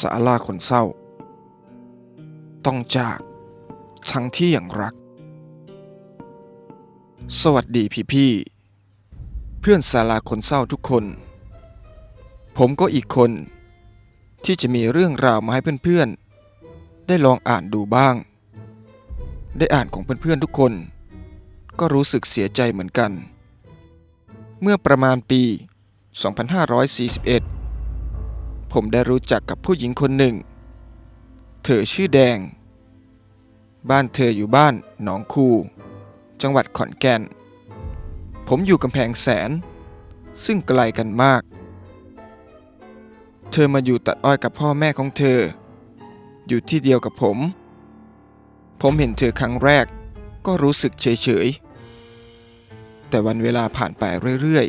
สาลาคนเศร้า ต้องจากทั้งที่อย่างรัก สวัสดีพี่พี่เพื่อนศาลาคนเศร้าทุกคน ผมก็อีกคนที่จะมีเรื่องราวมาให้เพื่อนๆ ได้ลองอ่านดูบ้าง ได้อ่านของเพื่อนๆทุกคน ก็รู้สึกเสียใจเหมือนกัน เมื่อประมาณปี 2541 ผมได้รู้จักกับผู้หญิงคนหนึ่ง เธอชื่อแดง บ้านเธออยู่บ้านหนองคู จังหวัดขอนแก่น ผมอยู่กำแพงแสน ซึ่งไกลกันมาก เธอมาอยู่ตัดอ้อยกับพ่อแม่ของเธอ อยู่ที่เดียวกับผม ผมเห็นเธอครั้งแรกก็รู้สึกเฉยๆ แต่วันเวลาผ่านไปเรื่อย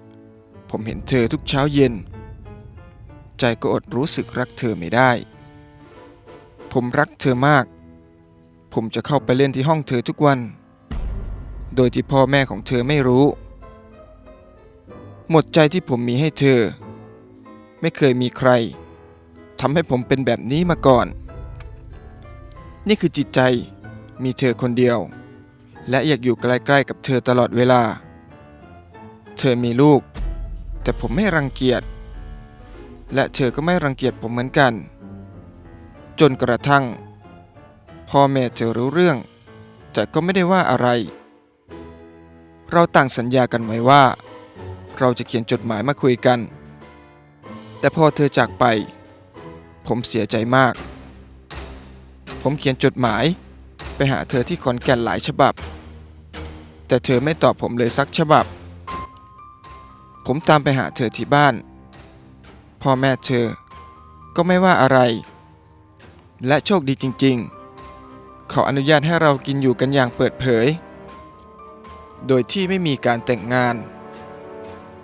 ๆ ผมเห็นเธอทุกเช้าเย็น ใจก็อดรู้สึกรักเธอไม่ได้ ผมรักเธอมาก ผมจะเข้าไปเล่นที่ห้องเธอทุกวัน โดยที่พ่อแม่ของเธอไม่รู้ หมดใจที่ผมมีให้เธอ ไม่เคยมีใครทำให้ผมเป็นแบบนี้มาก่อน นี่คือจิตใจมีเธอคนเดียว และอยากอยู่ใกล้ๆกับเธอตลอดเวลา เธอมีลูก แต่ผมไม่รังเกียจ และเธอก็ไม่รังเกียจผมเหมือนกัน จนกระทั่งพ่อแม่เธอรู้เรื่อง แต่ก็ไม่ได้ว่าอะไร เราต่างสัญญากันไว้ว่า เราจะเขียนจดหมายมาคุยกัน แต่พอเธอจากไป ผมเสียใจมาก ผมเขียนจดหมายไปหาเธอที่ขอนแก่นหลายฉบับ แต่เธอไม่ตอบผมเลยสักฉบับ ผมตามไปหาเธอที่บ้าน พ่อแม่เธอ ก็ไม่ว่าอะไร และโชคดีจริงๆ เขาอนุญาตให้เรากินอยู่กันอย่างเปิดเผย โดยที่ไม่มีการแต่งงาน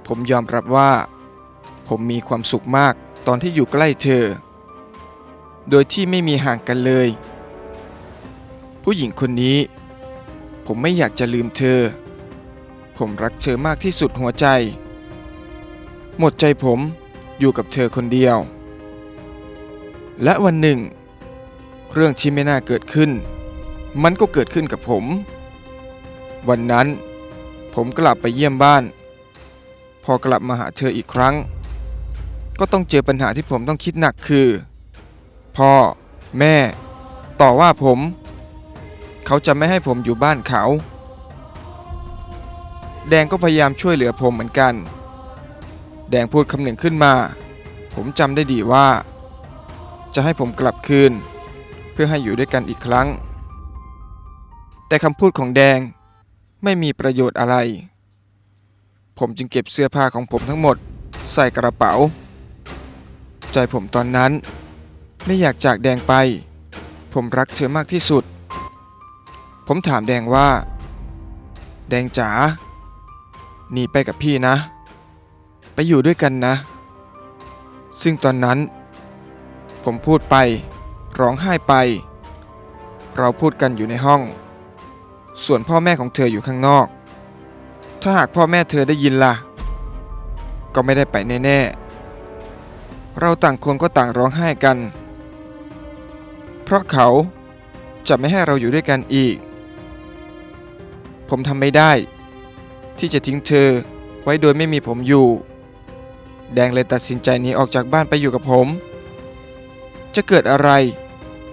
ผมยอมรับว่า ผมมีความสุขมากตอนที่อยู่ใกล้เธอ โดยที่ไม่มีห่างกันเลย ผู้หญิงคนนี้ ผมไม่อยากจะลืมเธอ ผมรักเธอมากที่สุดหัวใจ หมดใจผม อยู่กับเธอคนเดียว และวันหนึ่ง เรื่องที่ไม่น่าเกิดขึ้น มันก็เกิดขึ้นกับผม วันนั้น ผมกลับไปเยี่ยมบ้าน พอกลับมาหาเธออีกครั้ง ก็ต้องเจอปัญหาที่ผมต้องคิดหนักคือ พ่อ แม่ ต่อว่าผม เขาจะไม่ให้ผมอยู่บ้านเขา แดงก็พยายามช่วยเหลือผมเหมือนกัน แดงพูดคำหนึ่งขึ้นมา ผมจำได้ดีว่า จะให้ผมกลับคืน เพื่อให้อยู่ด้วยกันอีกครั้ง แต่คำพูดของแดงไม่มีประโยชน์อะไร ผมจึงเก็บเสื้อผ้าของผมทั้งหมดใส่กระเป๋า ใจผมตอนนั้นไม่อยากจากแดงไป ผมรักเธอมากที่สุด ผมถามแดงว่า แดงจ๋าหนีไปกับพี่นะ อยู่ด้วยกันนะ ซึ่งตอนนั้น ผมพูดไป ร้องไห้ไป เราพูดกันอยู่ในห้อง ส่วนพ่อแม่ของเธออยู่ข้างนอก ถ้าหากพ่อแม่เธอได้ยินล่ะ ก็ไม่ได้ไปแน่ๆ เราต่างคนก็ต่างร้องไห้กัน เพราะเขาจะไม่ให้เราอยู่ด้วยกันอีก ผมทำไม่ได้ ที่จะทิ้งเธอไว้โดยไม่มีผมอยู่ แดงเลยตัดสินใจหนีออกจากบ้านไปอยู่กับผม จะเกิดอะไร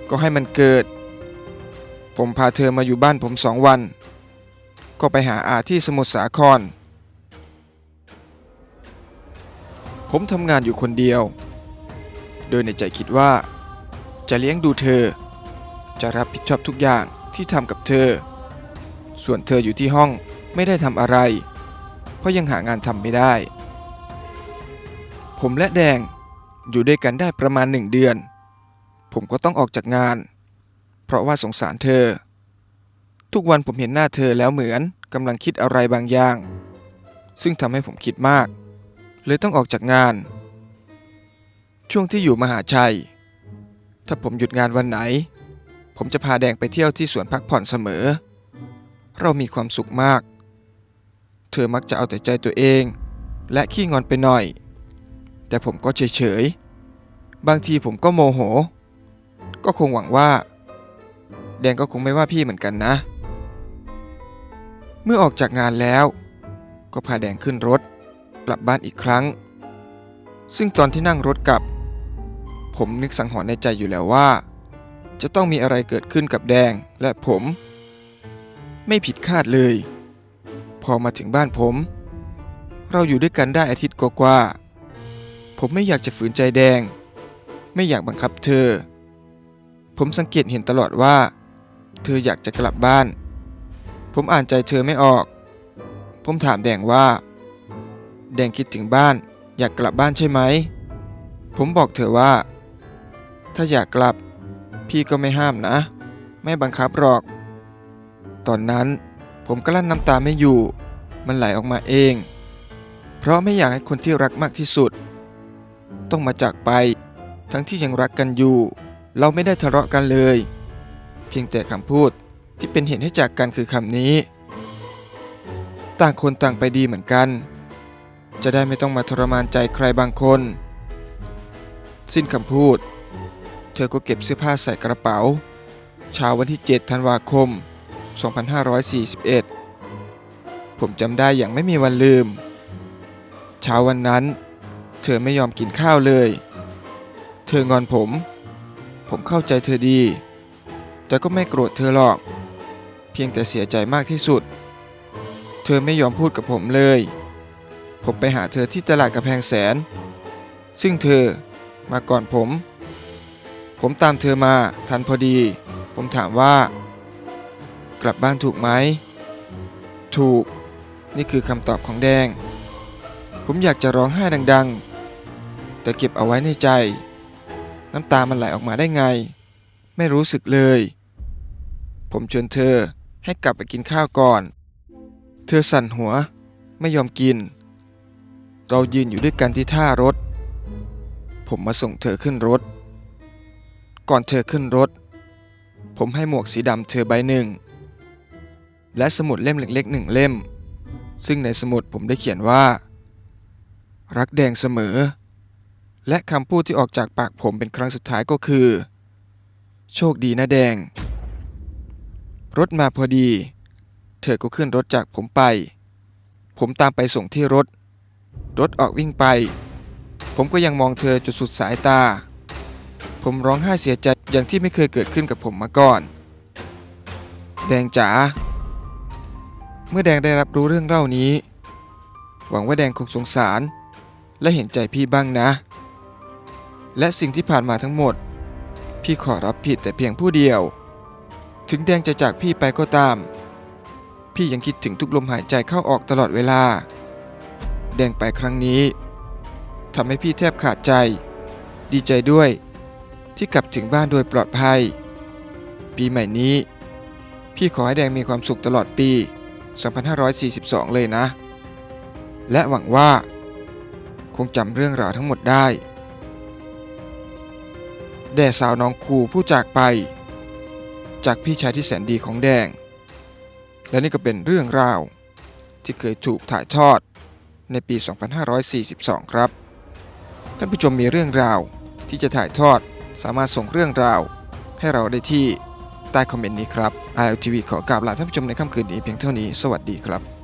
ก็ให้มันเกิด ผมพาเธอมาอยู่บ้านผมสองวัน ก็ไปหาอาที่สมุทรสาคร ผมทำงานอยู่คนเดียว โดยในใจคิดว่า จะเลี้ยงดูเธอ จะรับผิดชอบทุกอย่างที่ทำกับเธอ ส่วนเธออยู่ที่ห้องไม่ได้ทำอะไร เพราะยังหางานทำไม่ได้ ผมและแดงอยู่ด้วยกันได้ประมาณหนึ่งเดือน ผมก็ต้องออกจากงาน เพราะว่าสงสารเธอ ทุกวันผมเห็นหน้าเธอแล้วเหมือนกำลังคิดอะไรบางอย่าง ซึ่งทำให้ผมคิดมาก เลยต้องออกจากงาน ช่วงที่อยู่มหาชัย ถ้าผมหยุดงานวันไหน ผมจะพาแดงไปเที่ยวที่สวนพักผ่อนเสมอ เรามีความสุขมาก เธอมักจะเอาแต่ใจตัวเอง และขี้งอนไปหน่อย แต่ผมก็เฉยๆ บางทีผมก็โมโห ก็คงหวังว่า แดงก็คงไม่ว่าพี่เหมือนกันนะ เมื่อออกจากงานแล้ว ก็พาแดงขึ้นรถ กลับบ้านอีกครั้ง ซึ่งตอนที่นั่งรถกลับ ผมนึกสังหรณ์ในใจอยู่แล้วว่า จะต้องมีอะไรเกิดขึ้นกับแดงและผม ไม่ผิดคาดเลย พอมาถึงบ้านผม เราอยู่ด้วยกันได้อาทิตย์กว่าๆ ผมไม่อยากจะฝืนใจแดง ไม่อยากบังคับเธอ ผมสังเกตเห็นตลอดว่า เธออยากจะกลับบ้าน ผมอ่านใจเธอไม่ออก ผมถามแดงว่า แดงคิดถึงบ้าน อยากกลับบ้านใช่ไหม ผมบอกเธอว่า ถ้าอยากกลับ พี่ก็ไม่ห้ามนะ ไม่บังคับหรอก ตอนนั้นผมก็ลั้นน้ำตาไม่อยู่ มันไหลออกมาเอง เพราะไม่อยากให้คนที่รักมากที่สุด ต้องมาจากไป ทั้งที่ยังรักกันอยู่ เราไม่ได้ทะเลาะกันเลย เพียงแต่คำพูดที่เป็นเหตุให้จากกันคือคำนี้ ต่างคนต่างไปดีเหมือนกัน จะได้ไม่ต้องมาทรมานใจใครบางคน สิ้นคำพูด เธอก็เก็บเสื้อผ้าใส่กระเป๋า เช้าวันที่ 7 ธันวาคม 2541 ผมจำได้อย่างไม่มีวันลืม เช้าวันนั้น ธอไม่ยอมกินข้าวเลย เธองอนผม ผมเข้าใจเธอดี แต่ก็ไม่โกรธเธอหรอก เพียงแต่เสียใจมากที่สุด เธอไม่ยอมพูดกับผมเลย ผมไปหาเธอที่ตลาดกระแพงแสน ซึ่งเธอมาก่อนผม ผมตามเธอมาทันพอดี ผมถามว่า กลับบ้านถูกไหม ถูก นี่คือคำตอบของแดงผมอยากจะร้องไห้ดัง ๆ แต่เก็บเอาไว้ในใจ น้ำตามันไหลออกมาได้ไง ไม่รู้สึกเลย ผมชวนเธอให้กลับไปกินข้าวก่อน เธอสั่นหัวไม่ยอมกิน เรายืนอยู่ด้วยกันที่ท่ารถ ผมมาส่งเธอขึ้นรถ ก่อนเธอขึ้นรถ ผมให้หมวกสีดำเธอใบหนึ่ง และสมุดเล่มเล็กๆหนึ่งเล่ม ซึ่งในสมุดผมได้เขียนว่า รักแดงเสมอ และคำพูดที่ออกจากปากผมเป็นครั้งสุดท้ายก็คือ โชคดีนะแดง รถมาพอดี เธอก็ขึ้นรถจากผมไป ผมตามไปส่งที่รถ รถออกวิ่งไป ผมก็ยังมองเธอจนสุดสายตา ผมร้องไห้เสียใจอย่างที่ไม่เคยเกิดขึ้นกับผมมาก่อน แดงจ๋าเมื่อแดงได้รับรู้เรื่องเล่านี้ หวังว่าแดงคงสงสาร และเห็นใจพี่บ้างนะ และสิ่งที่ผ่านมาทั้งหมด พี่ขอรับผิดแต่เพียงผู้เดียว ถึงแดงจะจากพี่ไปก็ตาม พี่ยังคิดถึงทุกลมหายใจเข้าออกตลอดเวลา แดงไปครั้งนี้ทำให้พี่แทบขาดใจ ดีใจด้วย ที่กลับถึงบ้านโดยปลอดภัย ปีใหม่นี้ พี่ขอให้แดงมีความสุขตลอดปี 2542 เลยนะ และหวังว่า คงจำเรื่องราวทั้งหมดได้ แด่สาวน้องครูผู้จากไป จากพี่ชายที่แสนดีของแดง และนี่ก็เป็นเรื่องราว ที่เคยถูกถ่ายทอดในปี 2542 ครับ ท่านผู้ชมมีเรื่องราวที่จะถ่ายทอดสามารถส่งเรื่องราว ให้เราได้ที่ใต้คอมเมนต์นี้ครับ ILTV ขอกราบลาท่านผู้ชมในค่ำคืนนี้เพียงเท่านี้ สวัสดีครับ